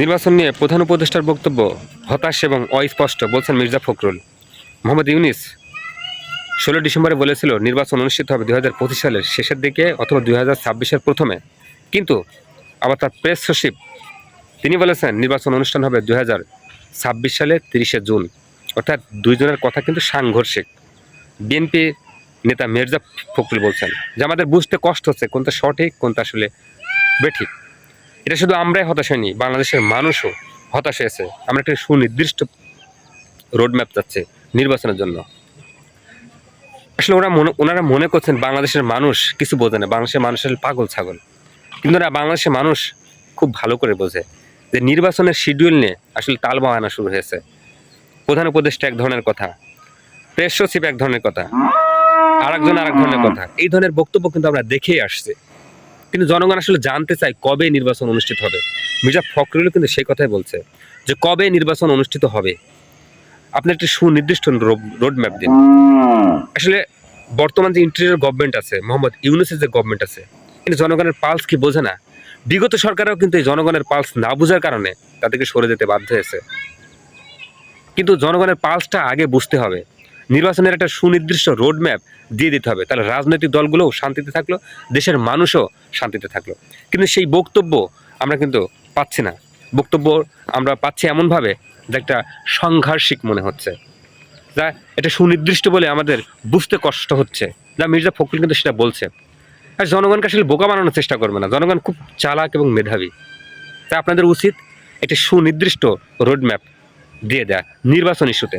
নির্বাচন নিয়ে প্রধান উপদেষ্টার বক্তব্য, হতাশ এবং অস্পষ্ট বলছেন মির্জা ফখরুল। মোহাম্মদ ইউনিস ষোলো ডিসেম্বরে বলেছিল, নির্বাচন অনুষ্ঠিত হবে দুই হাজার পঁচিশ সালের শেষের দিকে অথবা দুই হাজার প্রথমে। কিন্তু আবার তার প্রেস সচিব, তিনি বলেছেন, নির্বাচন অনুষ্ঠান হবে দুই সালের তিরিশে জুন। অর্থাৎ দুইজনের কথা কিন্তু সাংঘর্ষিক। বিএনপি নেতা মির্জা ফখরুল বলছেন, যে আমাদের বুঝতে কষ্ট হচ্ছে, কোনটা সঠিক, কোনটা আসলে বেঠিক। এটা শুধু আমরাই হতাশ হয়নি বাংলাদেশের মানুষও হতাশ হয়েছে। আমরা একটা সুনির্দিষ্ট রোডম্যাপ যাচ্ছে নির্বাচনের জন্য। আসলে ওরা মনে, ওনারা মনে করছেন বাংলাদেশের মানুষ কিছু বোঝে না, বাংলাদেশের মানুষের পাগল, ছাগল। কিন্তু না বাংলাদেশের মানুষ খুব ভালো করে বোঝে যে নির্বাচনের শিডিউল নিয়ে আসলে তাল বাহানা শুরু হয়েছে। প্রধান উপদেষ্টা এক ধরনের কথা, প্রেস সচিব এক ধরনের কথা, আরেকজন আরেক ধরনের কথা। এই ধরনের বক্তব্য কিন্তু আমরা দেখেই আসছি। কিন্তু জনগণ আসলে জানতে চায় কবে নির্বাচন অনুষ্ঠিত হবে। মির্জা ফখরুল কিন্তু সেই কথাই বলছে যে কবে নির্বাচন অনুষ্ঠিত হবে। আপনি একটি সুনির্দিষ্ট রোড ম্যাপ দিন। আসলে বর্তমান যে ইন্টেরিয়র গভর্নমেন্ট আছে, মোহাম্মদ ইউনুসের যে গভর্নমেন্ট আছে, কিন্তু জনগণের পালস কি বোঝে না? বিগত সরকারও কিন্তু এই জনগণের পালস না বোঝার কারণে তাদেরকে সরে যেতে বাধ্য হয়েছে। কিন্তু জনগণের পালসটা আগে বুঝতে হবে। নির্বাচনের একটা সুনির্দিষ্ট রোড ম্যাপ দিয়ে দিতে হবে। তাহলে রাজনৈতিক দলগুলোও শান্তিতে থাকল, দেশের মানুষও শান্তিতে থাকল। কিন্তু সেই বক্তব্য আমরা কিন্তু পাচ্ছি না। বক্তব্য আমরা পাচ্ছি এমনভাবে যে একটা সংঘর্ষিক মনে হচ্ছে। যা এটা সুনির্দিষ্ট বলে আমাদের বুঝতে কষ্ট হচ্ছে। যা মির্জা ফখরুল কিন্তু সেটা বলছে। আর জনগণকে আসলে বোকা বানানোর চেষ্টা করবে না। জনগণ খুব চালাক এবং মেধাবী। তাই আপনাদের উচিত একটি সুনির্দিষ্ট রোড ম্যাপ দিয়ে দেয়া নির্বাচন ইস্যুতে।